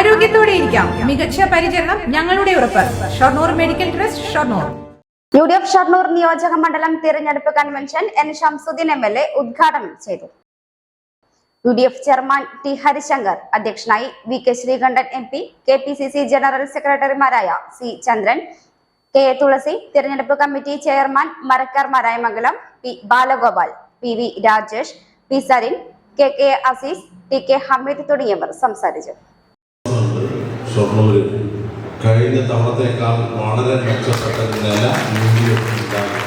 ആരോഗ്യത്തോടെ ഇരിക്കാം. മികച്ച പരിചരണം ഞങ്ങളുടെ ഉറപ്പ്. Shoranur medical trust Shoranur. U D F Shoranur നിയോജക മണ്ഡലം തിരഞ്ഞെടുപ്പ് convention N Shamsuddin M L A ഉദ്ഘാടനം ചെയ്തു. U D F chairman T Harishankar അധ്യക്ഷനായി V K Sreekandan M P K P C C general സെക്രട്ടറിമാരായ C Chandran K A Thulasi തിരഞ്ഞെടുപ്പ് committee chairman മരക്കാർമാരായ Mangalam P Balagopal P V Rajesh P Sarin K K Azeez T K Hameed തുടങ്ങിയവർ സംസാരിച്ചു. ഷൊർണൂര് കഴിഞ്ഞ തവണത്തേക്കാൾ വളരെ മെച്ചപ്പെട്ട നില ഉണ്ടാകും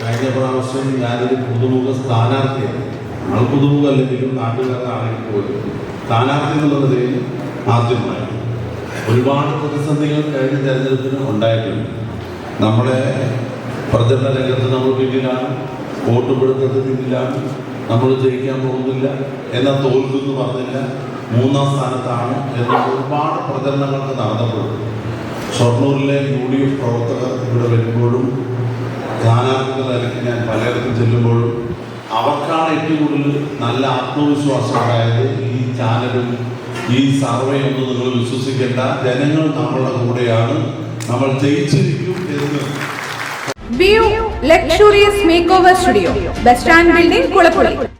കഴിഞ്ഞ പ്രാവശ്യം ഞാനൊരു പുതുമുഖ സ്ഥാനാർത്ഥിയാണ്. ആൾ പുതുമുഖമല്ലെങ്കിലും നാട്ടുകാരനാണെങ്കിൽ പോലും സ്ഥാനാർത്ഥി എന്നുള്ള നിലയിൽ ആദ്യമായി. ഒരുപാട് പ്രതിസന്ധികൾ കഴിഞ്ഞ തെരഞ്ഞെടുപ്പിന് ഉണ്ടായിട്ടുണ്ട്. നമ്മുടെ പ്രചരണ രംഗത്ത് നമ്മൾ പിന്നിലാണ്. വോട്ട് പിടുത്തത്തിൽ പിന്നിലാണ്. നമ്മൾ ജയിക്കാൻ പോകുന്നില്ല എന്നാൽ തോൽക്കുന്നു പറഞ്ഞില്ല മൂന്നാം സ്ഥാനത്താണ് എന്ന് ഒരുപാട് പ്രചരണങ്ങൾക്ക് നടന്നപ്പോഴും ഷൊർണൂരിലെ യു ഡി എഫ് പ്രവർത്തകർ ഇവിടെ വരുമ്പോഴും സ്ഥാനാർത്ഥികളായിരിക്കും ഞാൻ പലയിടത്തും ചെല്ലുമ്പോഴും അവർക്കാണ് ഏറ്റവും കൂടുതൽ നല്ല ആത്മവിശ്വാസം ഉണ്ടായത് ഈ ചാനലും ഈ സർവേ ഒന്നും നിങ്ങൾ വിശ്വസിക്കേണ്ട ജനങ്ങൾ നമ്മളുടെ കൂടെയാണ്. നമ്മൾ ജയിച്ചിരിക്കും എന്ന്. Luxurious make over studio bus stand building Kulappully